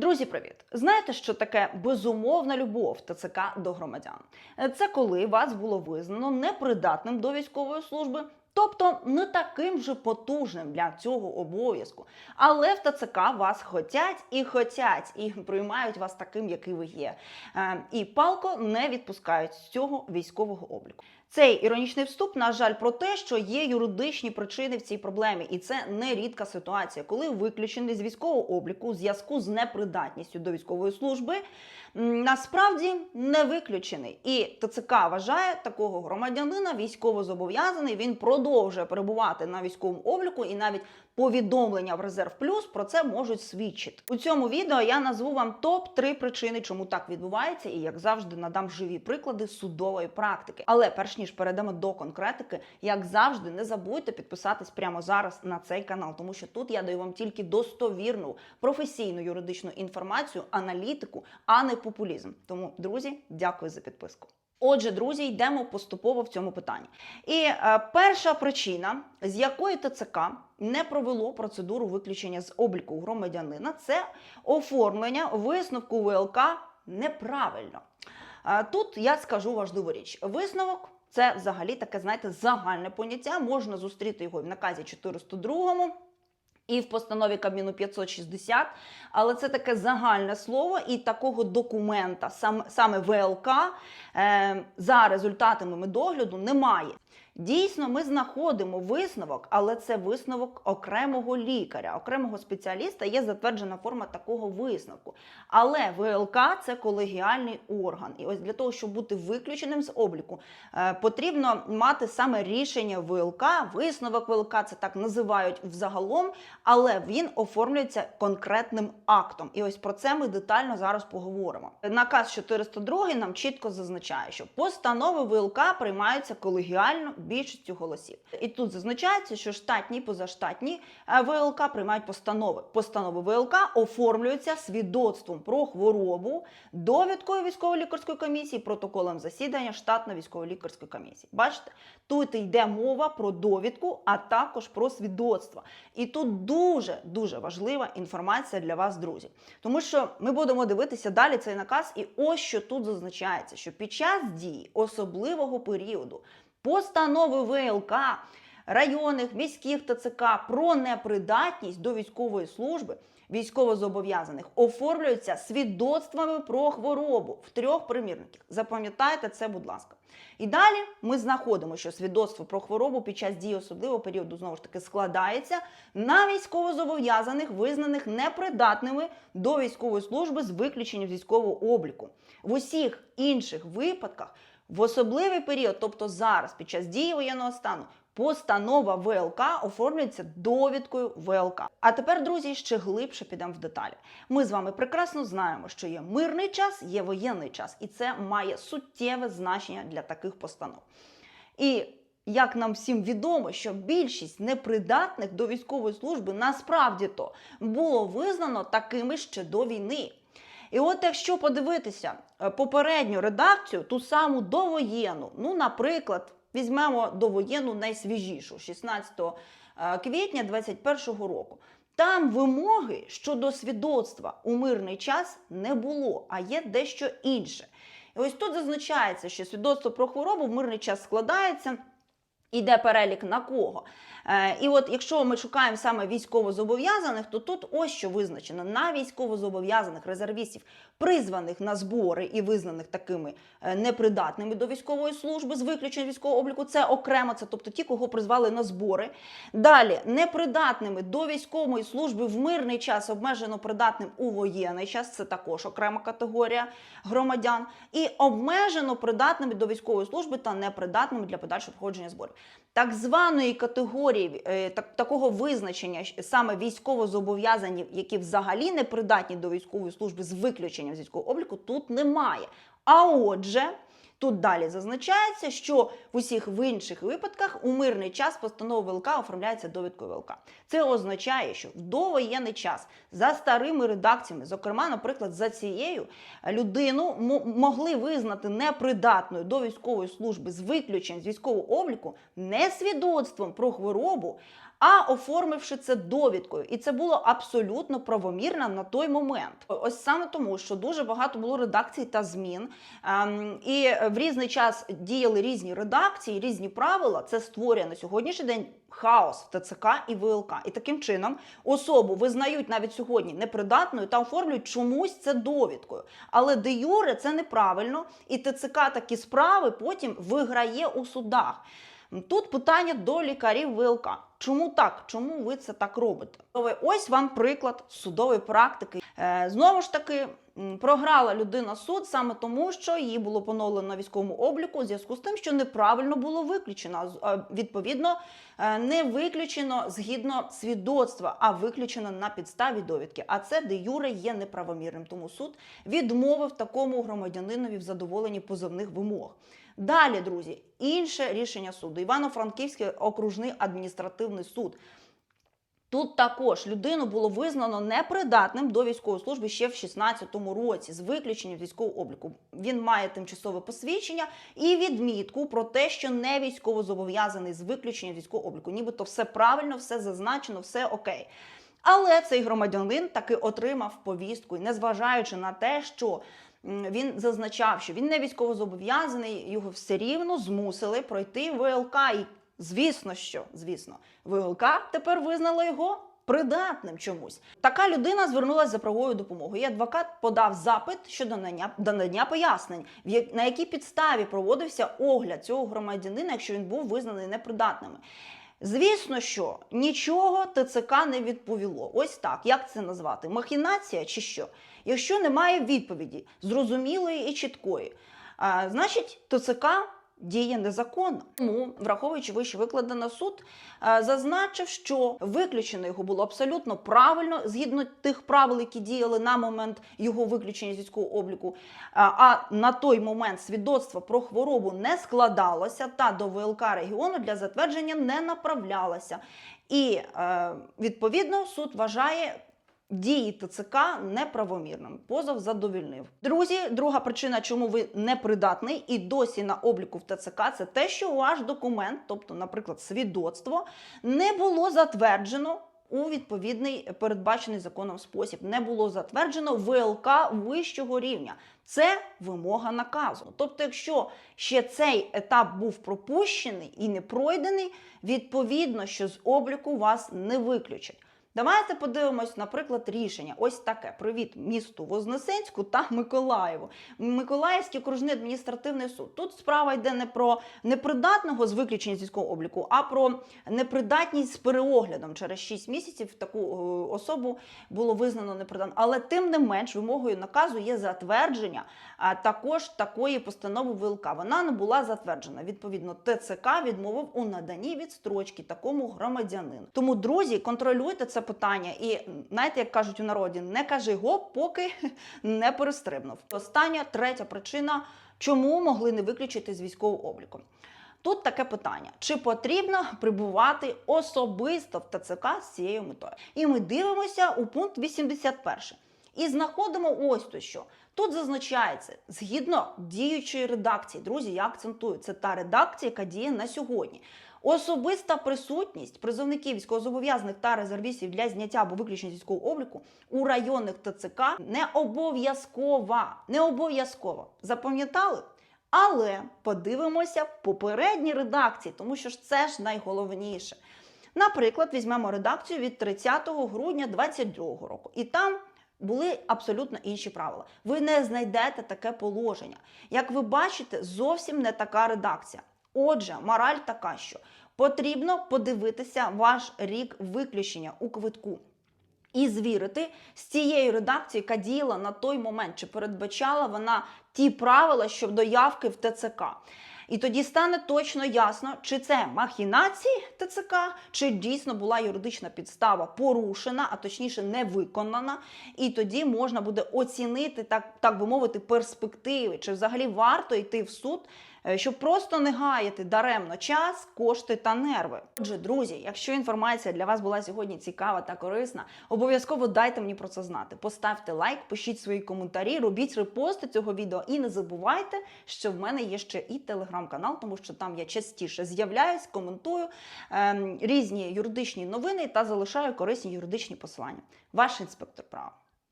Друзі, привіт! Знаєте, що таке безумовна любов ТЦК до громадян? Е, Це коли вас було визнано непридатним до військової служби. Тобто не таким вже потужним для цього обов'язку. Але в ТЦК вас хотять і хотять, і приймають вас таким, який ви є. Е, І палко не відпускають з цього військового обліку. Цей іронічний вступ, на жаль, про те, що є юридичні причини в цій проблемі, і це не рідка ситуація, коли виключений з військового обліку у зв'язку з непридатністю до військової служби, насправді не виключений. І ТЦК вважає такого громадянина військовозобов'язаний. Він продовжує перебувати на військовому обліку, і навіть повідомлення в резерв плюс про це можуть свідчити. У цьому відео я назву вам топ 3 причини, чому так відбувається, і як завжди надам живі приклади судової практики. Але перш ніж перейдемо до конкретики, як завжди, не забудьте підписатись прямо зараз на цей канал, тому що тут я даю вам тільки достовірну професійну юридичну інформацію, аналітику, а не популізм. Тому, друзі, дякую за підписку. Отже, друзі, йдемо поступово в цьому питанні. І е, перша причина, з якої ТЦК не провело процедуру виключення з обліку громадянина, це оформлення висновку ВЛК неправильно. Е, Тут я скажу важливу річ: висновок. Це взагалі таке, знаєте, загальне поняття. Можна зустріти його в наказі 402 і в постанові Кабміну 560, але це таке загальне слово, і такого документа, сам, саме ВЛК, е, за результатами медогляду немає. Дійсно, ми знаходимо висновок, але це висновок окремого лікаря, окремого спеціаліста. Є затверджена форма такого висновку. Але ВЛК це колегіальний орган. І ось для того, щоб бути виключеним з обліку, е, потрібно мати саме рішення ВЛК, висновок ВЛК, це так називають взагалом, але він оформлюється конкретним актом. І ось про це ми детально зараз поговоримо. Наказ 402 нам чітко зазначає, що постанови ВЛК приймаються колегіально більшістю голосів. І тут зазначається, що штатні позаштатні е, ВЛК приймають постанови. Постанови ВЛК оформлюються свідоцтвом про хворобу, довідкою військово-лікарської комісії, протоколом засідання штатно-військово-лікарської комісії. Бачите, тут йде мова про довідку, а також про свідоцтва. І тут дуже дуже важлива інформація для вас, друзі. Тому що ми будемо дивитися далі цей наказ, і ось що тут зазначається, що під час дії особливого періоду постанови ВЛК районних міських ТЦК про непридатність до військової служби військовозобов'язаних оформлюються свідоцтвами про хворобу в трьох примірниках. Запам'ятайте це, будь ласка. І далі ми знаходимо, що свідоцтво про хворобу під час дії особливого періоду знову ж таки складається на військовозобов'язаних, визнаних непридатними до військової служби з виключенням військового обліку. В усіх інших випадках в особливий період, тобто зараз, під час дії воєнного стану, постанова ВЛК оформлюється довідкою ВЛК. А тепер, друзі, ще глибше підемо в деталі. Ми з вами прекрасно знаємо, що є мирний час, є воєнний час, і це має суттєве значення для таких постанов. І як нам всім відомо, що більшість непридатних до військової служби насправді то було визнано такими ще до війни. І от якщо подивитися е, попередню редакцію, ту саму довоєнну, ну, наприклад, візьмемо довоєнну найсвіжішу, 16 е, квітня 2021 року. Там вимоги щодо свідоцтва у мирний час не було, а є дещо інше. І ось тут зазначається, що свідоцтво про хворобу в мирний час складається. Іде перелік на кого. Е, і от якщо ми шукаємо саме військовозобов'язаних, то тут ось що визначено на військовозобов'язаних резервістів, призваних на збори і визнаних такими е, непридатними до військової служби з виключенням військового обліку. Це окремо, це тобто ті, кого призвали на збори. Далі непридатними до військової служби в мирний час, обмежено придатним у воєнний час. Це також окрема категорія громадян, і обмежено придатними до військової служби та непридатними для подальшого проходження зборів. Так званої категорії е, так, такого визначення саме військовозобов'язані, які взагалі не придатні до військової служби з виключенням з військового обліку, тут немає. А отже, тут далі зазначається, що в усіх в інших випадках у мирний час постанова ВЛК оформляється довідкою ВЛК. Це означає, що в довоєнний час за старими редакціями, зокрема, наприклад, за цією людину могли визнати непридатною до військової служби з виключенням з військового обліку не свідоцтвом про хворобу. А оформивши це довідкою. І це було абсолютно правомірно на той момент. Ось саме тому, що дуже багато було редакцій та змін, ем, і в різний час діяли різні редакції, різні правила. Це створює на сьогоднішній день хаос в ТЦК і ВЛК. І таким чином особу визнають навіть сьогодні непридатною та оформлюють чомусь це довідкою. Але де юре це неправильно, і ТЦК такі справи потім виграє у судах. Тут питання до лікарів ВЛК. Чому так? Чому ви це так робите? Ось вам приклад судової практики. Е, Знову ж таки, програла людина суд саме тому, що її було поновлено на військовому обліку у зв'язку з тим, що неправильно було виключено. Е, Відповідно, е, не виключено згідно свідоцтва, а виключено на підставі довідки. А це де юре є неправомірним. Тому суд відмовив такому громадянинові в задоволенні позовних вимог. Далі, друзі, інше рішення суду. Івано-Франківський окружний адміністративний суд. Тут також людину було визнано непридатним до військової служби ще в 16-му році з виключенням військового обліку. Він має тимчасове посвідчення і відмітку про те, що не військово зобов'язаний з виключенням військового обліку. Нібито все правильно, все зазначено, все окей. Але цей громадянин таки отримав повістку, і незважаючи на те, що він зазначав, що він не військовозобов'язаний, його все рівно змусили пройти ВЛК. І звісно, що звісно, ВЛК тепер визнала його. Придатним чомусь така людина звернулася за правовою допомогою. І адвокат подав запит щодо надання, пояснень, на якій підставі проводився огляд цього громадянина, якщо він був визнаний непридатними. Звісно, що нічого ТЦК не відповіло. Ось так. Як це назвати? Махінація чи що? Якщо немає відповіді зрозумілої і чіткої, значить ТЦК діє незаконно. Тому, враховуючи вище викладено суд, зазначив, що виключено його було абсолютно правильно згідно тих правил, які діяли на момент його виключення з обліку. А, а на той момент свідоцтво про хворобу не складалося та до ВЛК регіону для затвердження не направлялося. І е, відповідно суд вважає. Дії ТЦК неправомірним. Позов задовільнив. Друзі, друга причина, чому ви непридатний і досі на обліку в ТЦК, це те, що ваш документ, тобто, наприклад, свідоцтво, не було затверджено у відповідний передбачений законом спосіб. Не було затверджено ВЛК вищого рівня. Це вимога наказу. Тобто, якщо ще цей етап був пропущений і не пройдений, відповідно, що з обліку вас не виключать. Давайте подивимось, наприклад, рішення. Ось таке: привіт місту Вознесенську та Миколаєву. Миколаївський окружний адміністративний суд. Тут справа йде не про непридатного з виключення з військового обліку, а про непридатність з переоглядом. Через 6 місяців таку е, особу було визнано непридатним. Але тим не менш, вимогою наказу є затвердження також такої постанови ВЛК. Вона не була затверджена. Відповідно, ТЦК відмовив у наданні відстрочки такому громадянину. Тому, друзі, контролюйте це питання. І знаєте, як кажуть у народі, не кажи гоп, поки не перестрибнув. Остання третя причина, чому могли не виключити з військового обліку. Тут таке питання: чи потрібно прибувати особисто в ТЦК з цією метою? І ми дивимося у пункт 81. І знаходимо ось то що. Тут зазначається згідно діючої редакції. Друзі, я акцентую, це та редакція, яка діє на сьогодні. Особиста присутність призовників військовозобов'язаних та резервістів для зняття або виключення з військового обліку у районних ТЦК не обов'язкова. Не обов'язкова. Запам'ятали? Але подивимося в попередній редакції, тому що ж це ж найголовніше. Наприклад, візьмемо редакцію від 30 грудня 2022 року, і там були абсолютно інші правила. Ви не знайдете таке положення. Як ви бачите, зовсім не така редакція. Отже, мораль така, що потрібно подивитися ваш рік виключення у квитку. І звірити з цією редакцією, яка діяла на той момент, чи передбачала вона ті правила щодо явки в ТЦК. І тоді стане точно ясно, чи це махінації ТЦК, чи дійсно була юридична підстава порушена, а точніше не виконана. І тоді можна буде оцінити, так, так би мовити, перспективи, чи взагалі варто йти в суд щоб просто не гаяти даремно час, кошти та нерви. Отже, друзі, якщо інформація для вас була сьогодні цікава та корисна, обов'язково дайте мені про це знати. Поставте лайк, пишіть свої коментарі, робіть репости цього відео і не забувайте, що в мене є ще і телеграм-канал, тому що там я частіше з'являюсь, коментую ем, різні юридичні новини та залишаю корисні юридичні посилання. Ваш інспектор права.